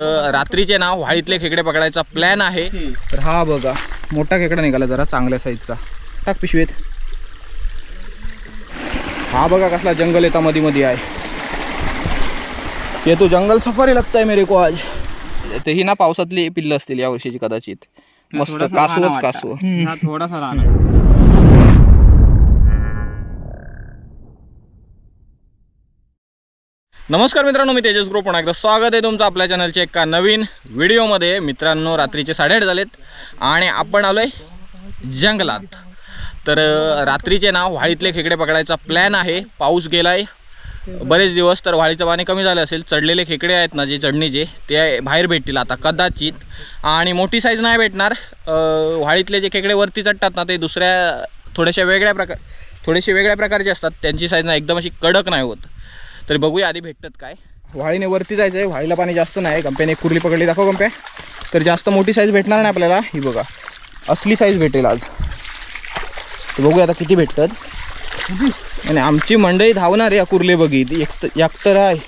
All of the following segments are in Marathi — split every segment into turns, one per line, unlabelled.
रात्रीचे ना व्हाळीतले खेकडे पकडायचा प्लॅन आहे. तर हा बघा मोठा खेकडा निघाला जरा चांगल्या साईजचा टाक पिशवीत. हा बघा कसला जंगल येता मध्ये मध्ये आहे. ये तो जंगल सफारी लागताय मेरे को आज. ते ही ना पावसातली पिल्लं असतील या वर्षीची कदाचित. मस्त कासवच कासव.
थोडासा राहणार
नमस्कार मित्रांनो मी तेजस ग्रुप. पुन्हा एकदा स्वागत आहे तुमचं आपल्या चॅनलच्या एका नवीन व्हिडिओमध्ये. मित्रांनो रात्रीचे साडेआठ झालेत आणि आपण आलोय जंगलात. तर रात्रीचे नाव व्हाळीतले खेकडे पकडायचा प्लॅन आहे. पाऊस गेलाय. बरेच दिवस तर व्हाळीचं पाणी कमी झालं असेल. चढलेले खेकडे आहेत ना जे चढणीचे ते बाहेर भेटतील आता कदाचित. आणि मोठी साईज नाही भेटणार. वाळीतले व्हाळीतले जे खेकडे वरती चढतात ना ते दुसऱ्या थोड्याशा वेगळ्या प्रकार थोडेसे वेगळ्या प्रकारचे असतात. त्यांची साईज ना एकदम अशी कडक नाही होत. तरी बघूया आधी भेटतात काय. व्हाळीने वरती जायचं आहे व्हाळीला पाणी जास्त नाही गंप्याने एक कुर्ली पकडली. दाखव गंप्या तर जास्त मोठी साईज भेटणार नाही आपल्याला. ही बघा. असली साईज भेटेल आज. तर बघूया आता किती भेटतात. आणि आमची मंडळी धावणार या कुर्ले बघित एक एक तर आहे.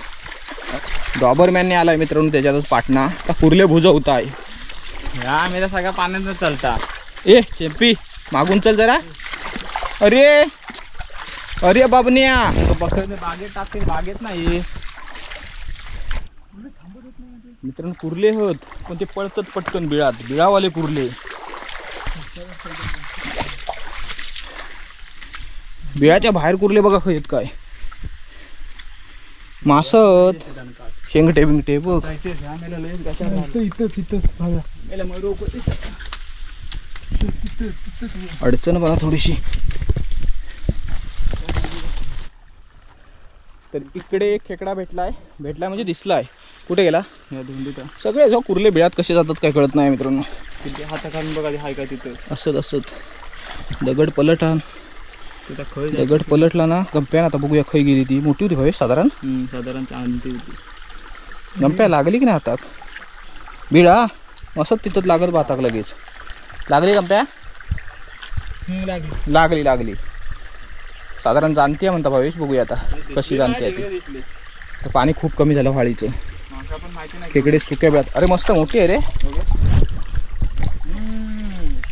डॉबरमॅनने आलाय मित्रांनो त्याच्यातच पाटणा. का कुर्ले भुजवता आहे
या मेरा सगळ्या पाण्यात चालता.
ए चेम्पी मागून चल जरा. अरे! अरे बाबन्या
बागेत टाकतील बागेत नाही.
मित्रांनो कुर्ले होत पण ते पळतात पटकन बिळात. बिळावाले कुर्ले. बिळाच्या बाहेर कुर्ले बघा खय काय. मासत शेंगटे बिंगटे बघ. अडचण बघा थोडीशी. तर इकडे एक खेकडा भेटलाय. भेटलाय म्हणजे दिसलाय. कुठे गेला?
या धुंदीत
सगळे जो कुर्ले बिळात कसे जातात काय कळत नाही मित्रांनो.
तिथे हाता खालून बघा हाय का तिथं
असत असत दगड पलटान
तिथं खळ
दगड पलटला ना गंप्यान आता बघूया खै गेली ती. मोठी होती भावे साधारण?
साधारण चांदी होती.
गंप्या लागली की नाही हातात? बिळा असत तिथं लागत बा हाताक लगेच. लागली गंप्या?
लागली.
लागली लागली. साधारण जाणते म्हणता भावेश बघूया आता कशी जाणते ती. तर पाणी खूप कमी झालं
वाळीचे.
खेकडे सुक्या बिळात. अरे मस्त मोठी आहे रे.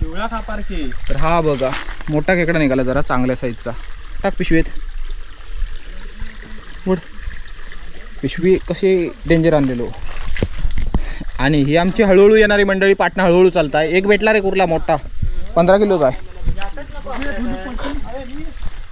पिवळा खापारशी
तर हा बघा मोठा खेकडा निघाला जरा चांगल्या साईजचा टाक पिशवीत उड पिशवी कशी डेंजर आणलेलो. आणि ही आमची हळूहळू येणारी मंडळी पाटणा हळूहळू चालताय. एक भेटला रे कुर्ला मोठा. पंधरा किलोचा आहे.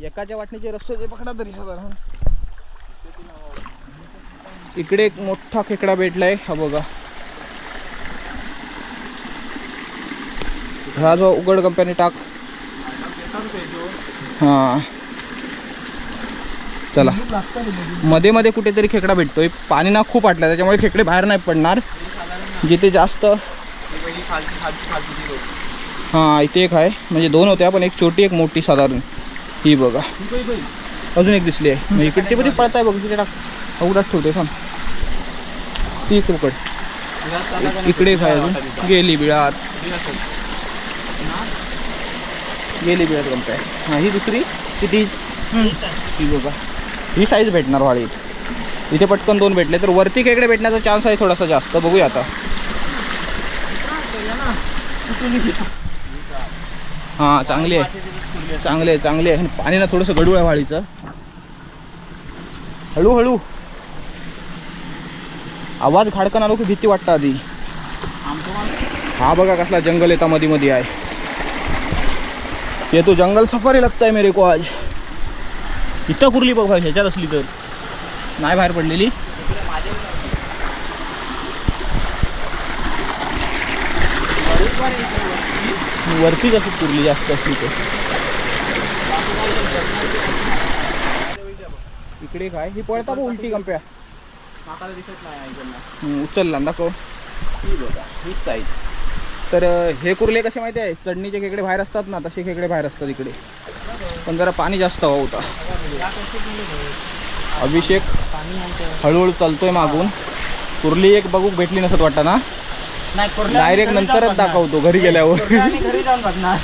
एकाच्या वाटणीचे रस्ते पकडा तरी इकडे एक मोठा खेकडा भेटलाय हा बघा. हा जो उघड कंपनी टाक. हा. चला. मध्ये मध्ये कुठेतरी खेकडा भेटतोय. पाणी ना खूप आटलं त्याच्यामुळे खेकडे बाहेर नाही पडणार. जिथे जास्त हां इथे एक आहे. म्हणजे दोन होत्या पण एक छोटी एक मोठी साधारण. ही बघा. अजून एक दिसली आहे. मग इकडे ते मध्ये पळत आहे बघ तिकडे अवघडात ठेवते थांब. ती एक इकडे एक अजून. गेली बिळात गेली बिळात गमताय हां ही दुसरी? किती? ही बघा. ही साईज भेटणार वाळीत. इथे पटकन दोन भेटले तर वरती खेकडे भेटण्याचा चान्स आहे थोडासा जास्त. बघूया आता. हां चांगली आहे. चांगले आहे चांगले आहे. पाणी ना थोडंसं गडूळ आहे वाळीचं. हळूहळू. आवाज खाडकन आलो की भीती वाटतं आधी. हा बघा कसला जंगल येता मध्ये मध्ये आहे. ये तो जंगल सफारी लगता मेरे को आज. इथं कुरली बघ भाई ह्याच्यात असली तर. नाही बाहेर पडलेली. वरतीच असं कुरली जास्त असली तर. इकडे काय? ही पळता उलटी कंप्या
माका दिसत नाही ऐकायला
हम्म, उचलला दाखव. ही बघा ही साईज तर अं, हे कुर्ले कसे माहिती आहे? चढणीचे खेकडे बाहेर असतात ना तसे खेकडे बाहेर असतात इकडे. पण जरा पाणी जास्त हवा होता. अभिषेक हळूहळू चालतोय मागून. कुर्ली एक बघू भेटली नसत वाटतं ना?
नाही
डायरेक्ट नंतरच दाखवतो घरी गेल्यावर.
घरी जाऊन बघणार.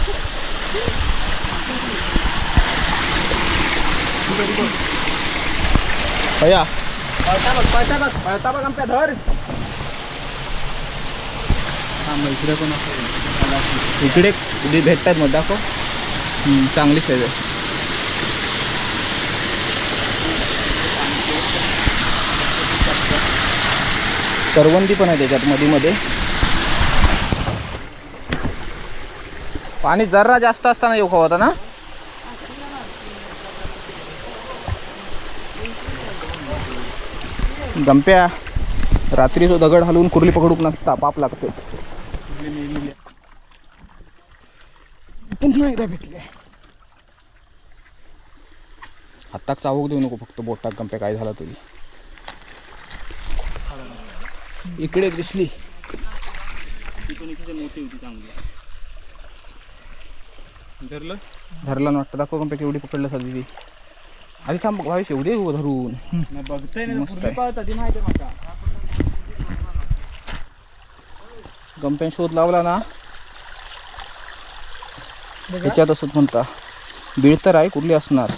भैया। पळता बघ पळता बघ पळता बघ आमच्या धर.
इकडे पण
इकडे इकडे भेटतात मग दाखव. हम्म, चांगली साईज आहे करवंदी पण आहे त्याच्यात मध्ये मध्ये. पाणी जरा जास्त असताना येऊ होता ना? गंप्या रात्री तो दगड हलवून कुर्ली पकडूक नसता पाप लागते पुन्हा एकदा भेटले. आत्ताक चावूक देऊ नको फक्त बोटाक गंप्या काय झाला तरी. इकडे दिसली.
मोठी होती चांगली धरलं
वाटतं दाखव गंप्या केवढी पकडलं सध्या ती. आधी थांब भावेश एवढे हो धरून
बघतोय ना
मस्त
पूर्वी
आहे.
पाहता ती माहिती आहे माका
गंप्यान शोध लावला ना त्याच्यात असत म्हणता बीळ तर आहे कुठली असणार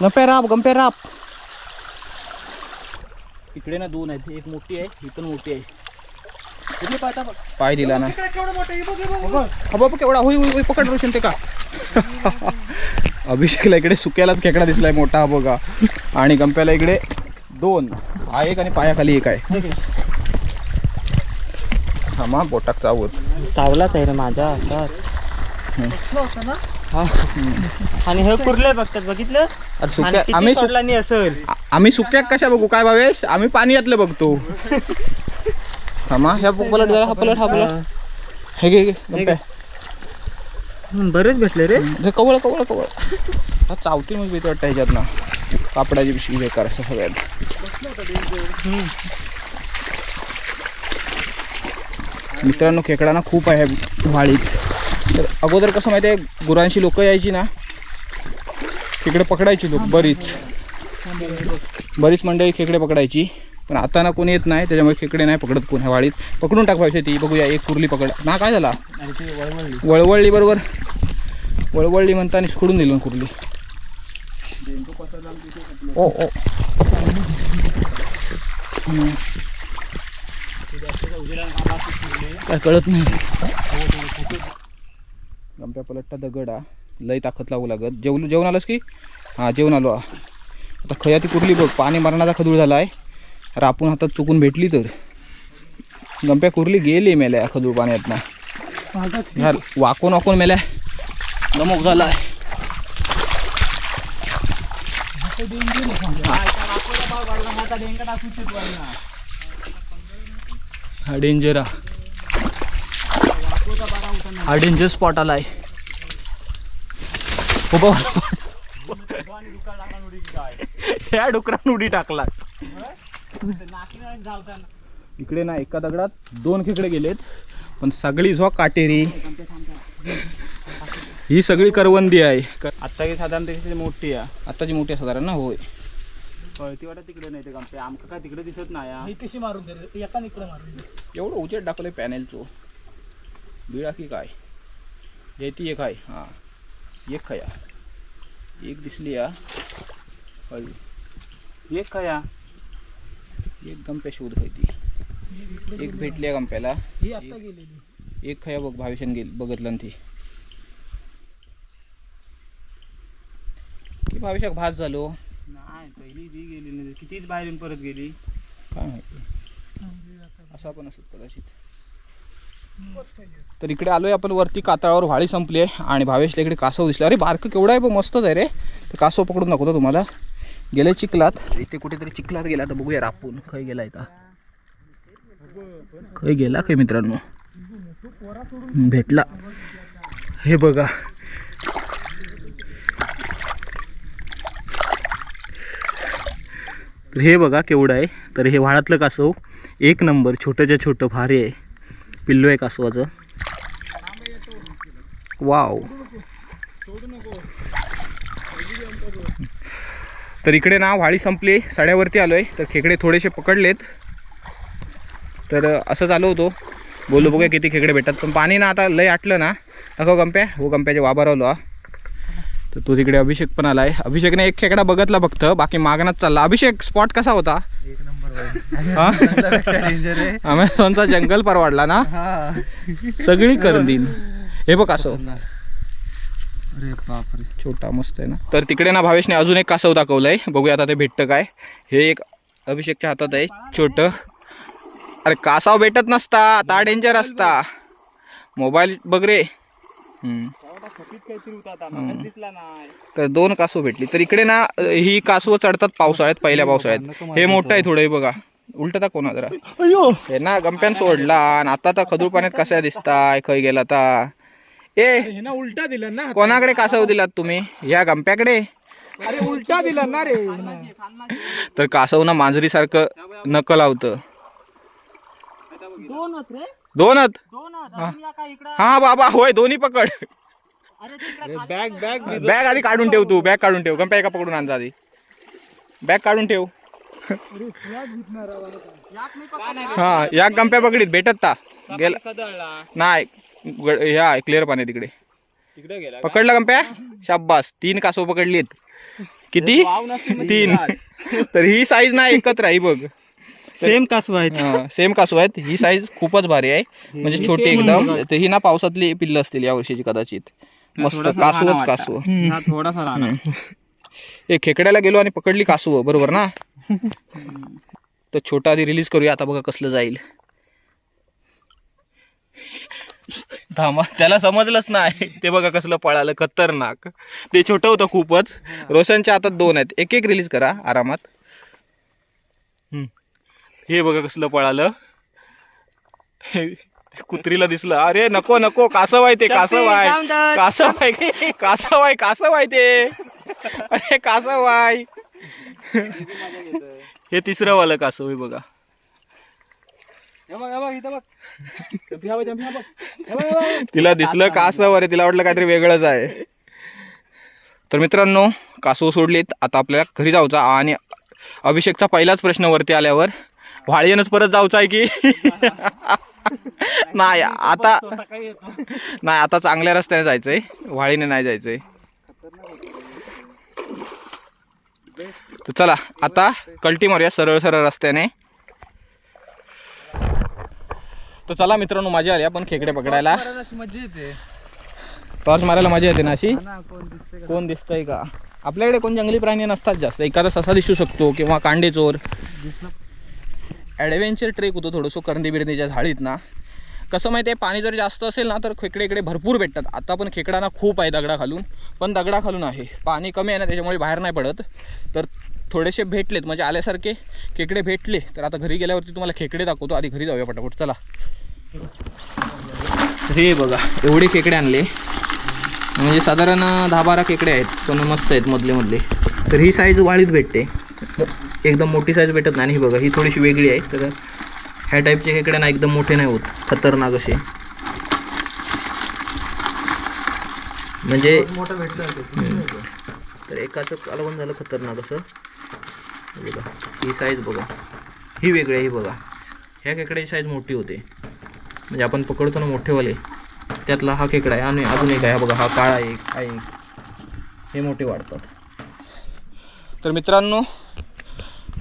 गंप्या राप गंप्या राप
इकडे ना दोन आहेत एक मोठी आहे ही पण मोठी आहे
पाय दिला ना
केवढं
होई होई, पकड रोशन ते का अभिषेकला इकडे सुक्यालाच खेकडा दिसलाय मोठा हा बघा. आणि गंप्याला इकडे दोन. हा एक आणि पायाखाली एक आहे. हा मा बोटाक चावत
चावलाच आहे रे माझ्या हा. आणि हे कुर्ले बघतात बघितलं?
अरे सुक्या आम्ही
सोडला नाही असेल?
आम्ही सुक्याक कशा बघू? काय भावेश? आम्ही पाणी यातलं बघतो. हा मा ह्या पलट जरा हा पलट हा पलट. हे घे हे घे, गंप्या.
बरेच भेटले रे.
कवळ कवळ कवळ. हा चावती मग भीती वाटतं ह्याच्यात ना कापडाची पिशवी बेकार असं सगळ्यात. मित्रांनो खेकडा ना खूप आहे वाळीत तर अगोदर कसं माहिती आहे गुरांशी लोक यायची ना खेकडे पकडायची लोक बरीच. बरीच मंडळी खेकडे पकडायची. पण आता ना कोणी येत नाही त्याच्यामुळे खेकडे नाही पकडत कोण ह्या वाळीत पकडून टाकवायची ती बघूया एक कुर्ली पकड. ना काय झाला?
आणि वळवळली.
वळवळली बरोबर. वळवळली म्हणताना सोडून दिलं कुर्ली. ओ ओ. काय कळत नाही. गमट्या पलटता दगडा लय ताकद लागू लागत. जेवलो जेवण आलंस की? हां जेवण आलो. आता खया ती कुर्ली बघ. पाणी मरणाचा खदूळ झाला आहे रापून हातात चुकून भेटली तर? गंप्या कुर्ली गेली मेल्या खदूळ पाण्यात ना वाकून वाकून मेल्या. नमक झालाय. हा डेंजर हा. डेंजर स्पॉट आलाय. हो या ह्या डुकरान उडी टाकला इकडे ना एका दगडात दोन खेकडे गेलेत पण सगळी झो काटेरी. ही सगळी करवंदी आहे. क-
आता की साधारण त्याची मोठी आहे.
आत्ताची मोठी आहे साधारण ना होय.
कळती वाटत तिकडे नाही ते कामते आमका काय तिकडे दिसत नाही हा.
तशी मारून दे एका इकडे मारून दे.
एवढं उजेड दाखवलंय पॅनेलचो. बिळा की काय? हे ती एक आहे हां. एक खया. एक दिसली या.
एक हा?
एक गंप्या शोध आहे ती. एक भेटली आहे गंप्याला एक खया बघ भावेशान गेली बघितलं ना ती. की भावेशाक भास झालो.
नाही पहिली ती गेली नाही कितीच बाहेर येऊन परत गेली.
काय माहिती? असा पण असत कदाचित. तर इकडे आलोय आपण वरती कातळावर व्हाळी संपली आहे आणि भावेशला इकडे कासव दिसला. अरे बारकं केवढं आहे पण मस्तच आहे रे. तर कासव पकडून दाखवतो तुम्हाला. गेले चिखलात. इथे कुठेतरी चिखलात गेला तर बघूया रापून खय गेला इथं. खय गेला खय मित्रांनो? भेटला. हे बघा. तर हे बघा केवढं आहे. तर हे व्हाळातलं कासव एक नंबर छोटंच्या छोटं भारी आहे. पिल्लू आहे कासवाचं. वाव. तर इकडे ना व्हाळी संपली साड्यावरती आलोय. तर खेकडे थोडेसे पकडलेत. तर असं चालू होतो. बोलू बघूया किती खेकडे भेटतात. पण पाणी ना आता लय आटलं ना. नको गंप्या हो गंप्याचे वाबारावलो हा. तर तो तिकडे अभिषेक पण आलाय. अभिषेकने एक खेकडा बघितला फक्त बाकी मागणाच चालला. अभिषेक स्पॉट कसा होता?
एक नंबर डेंजर आहे.
अमेझॉनचा जंगल परवाडला ना? सगळी कर दिन हे बघ असं.
अरे बापरे.
छोटा मस्त आहे ना. तर तिकडे ना भावेशने अजून एक कासव दाखवलंय. बघूया आता ते भेटतं काय. हे एक अभिषेकच्या हातात आहे छोट. अरे कासव भेटत नसता ता डेंजर असता. मोबाईल बघ रे. हम्म.
काहीतरी होता आता मला दिसला नाही
तर दोन कासव भेटली. तर इकडे ना ही कासवं चढतात पावसाळ्यात पहिल्या पावसाळ्यात. हे मोठं आहे थोडं हे बघा. उलट कोणा जरा
अयो
हे ना गंप्यान सोडला आणि आता तर खदूळ पाण्यात कसा दिसताय खय गेला ता. ए
हे ना उलटा दिला ना
कोणाकडे कासव दिलात तुम्ही? या गंप्याकडे.
अरे उलटा दिला ना रे
तर कासव ना मांजरीसारखं नक लावतं.
दोनच
हा. बाबा होय दोन्ही पकड.
बॅग बॅग
बॅग आधी काढून ठेव तू बॅग काढून ठेव. गंप्या एका पकडून आणजा आधी. बॅग काढून ठेव. हा या गंप्या पकडीत भेटत ता. गेला नाही. ग- ह्या क्लिअर पाणी तिकडे.
तिकडे गेला
पकडला गंप्या शाब्बास. तीन कासव पकडलीत किती? तीन. तर ही साईज ना एकत्र आहे ही बघ.
सेम कासव आहेत.
सेम कासव आहेत. ही साईज खूपच भारी आहे. म्हणजे छोटी एकदम. तर ही ना पावसातली पिल्ल असतील या वर्षीची कदाचित. मस्त कासवच कासव.
हा थोडासा राहणार
एक खेकड्याला गेलो आणि पकडली कासव बरोबर ना? तर छोटा आधी रिलीज करूया. आता बघा कसलं जाईल. थांबा. त्याला समजलंच नाही. ते बघा कसलं पळालं खतरनाक. ते छोटं होतं खूपच. रोशनच्या हातात दोन आहेत. एक एक रिलीज करा आरामात. हे बघा कसलं पळालं. कुत्रीला दिसलं. अरे नको नको. कासव आहे ते कासव आहे. कासव आहे. कासव आहे कासव आहे ते. अरे कासव आहे. हे तिसरं वालं कासव आहे बघा. तिला दिसलं कासव अरे तिला वाटलं काहीतरी वेगळंच आहे. तर मित्रांनो कासव सोडलीत. आता आपल्याला घरी जाऊचा आणि अभिषेकचा पहिलाच प्रश्न वरती आल्यावर व्हाळीनच परत जाऊचा आहे की? नाही आता नाही आता चांगल्या रस्त्याने जायचंय. व्हाळीने नाही जायचंय. तर चला आता कल्टी मारूया सरळ सरळ रस्त्याने. तर चला मित्रांनो मजा आली आपण खेकडे पकडायला.
मजा येते.
टॉर्च मारायला मजा येते ना अशी?
कोण दिसते
कोण दिसतंय का? आपल्याकडे कोण जंगली प्राणी नसतात जास्त. एखादा ससा दिसू शकतो किंवा कांडे चोर. ॲडव्हेंचर ट्रेक होतो थोडंसं करंदी बिरंदीच्या झाडीत ना. कसं माहिती आहे पाणी जर जास्त असेल ना तर खेकडे इकडे भरपूर भेटतात. आता पण खेकडा ना खूप आहे दगडा खालून पण दगडा खालून आहे. पाणी कमी आहे ना त्याच्यामुळे बाहेर नाही पडत. तर थोडेसे भेटलेत म्हणजे आल्यासारखे खेकडे भेटले तर आता घरी गेल्यावरती तुम्हाला खेकडे दाखवतो. आधी घरी जाऊया पटापट चला. हे बघा एवढे खेकडे आणले. म्हणजे साधारण दहा बारा खेकडे आहेत. पण मस्त आहेत मधले मधले. तर ही साईज वाळीत भेटते. एकदम मोठी साईज भेटत नाही. आणि ही बघा ही थोडीशी वेगळी आहे. तर ह्या टाईपचे खेकडे ना एकदम मोठे नाही होत. खतरनाक असे. म्हणजे
मोठं भेटलं
तर एकाचं कालवण झालं खतरनाक असं. बघा. ही साईज बघा. ही वेगळी आहे ही बघा. ह्या खेकड्याची साईज मोठी होते. म्हणजे आपण पकडतो ना मोठेवाले त्यातला हा खेकडा आहे आणि अजून एक आहे. हा बघा हा काळा एक हा एक. हे मोठे वाढतात. तर मित्रांनो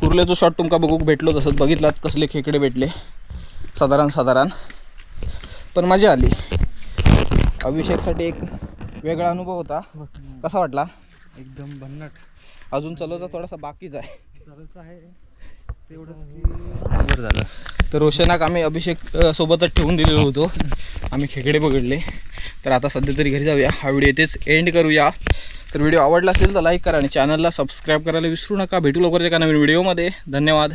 कुर्ल्याचं शॉट तुमका बघूक भेटलो तसंच. बघितलात कसले खेकडे भेटले. साधारण साधारण. पण मजा आली. अभिषेकसाठी एक वेगळा अनुभव होता. कसा वाटला?
एकदम भन्नाट.
अजून चालवचा थोडासा बाकीच आहे
आहे.
बरं झालं. तर रोशनाक आम्ही अभिषेक अ, सोबतच ठेवून दिलेलो होतो. आम्ही खेकडे बघडले तर आता सध्या तरी घरी जाऊया. हा व्हिडिओ इथेच एंड करूया. तर व्हिडिओ आवडला असेल तर लाईक करा आणि चॅनलला सबस्क्राईब करायला विसरू नका. भेटू लवकरच एका नवीन व्हिडिओमध्ये धन्यवाद.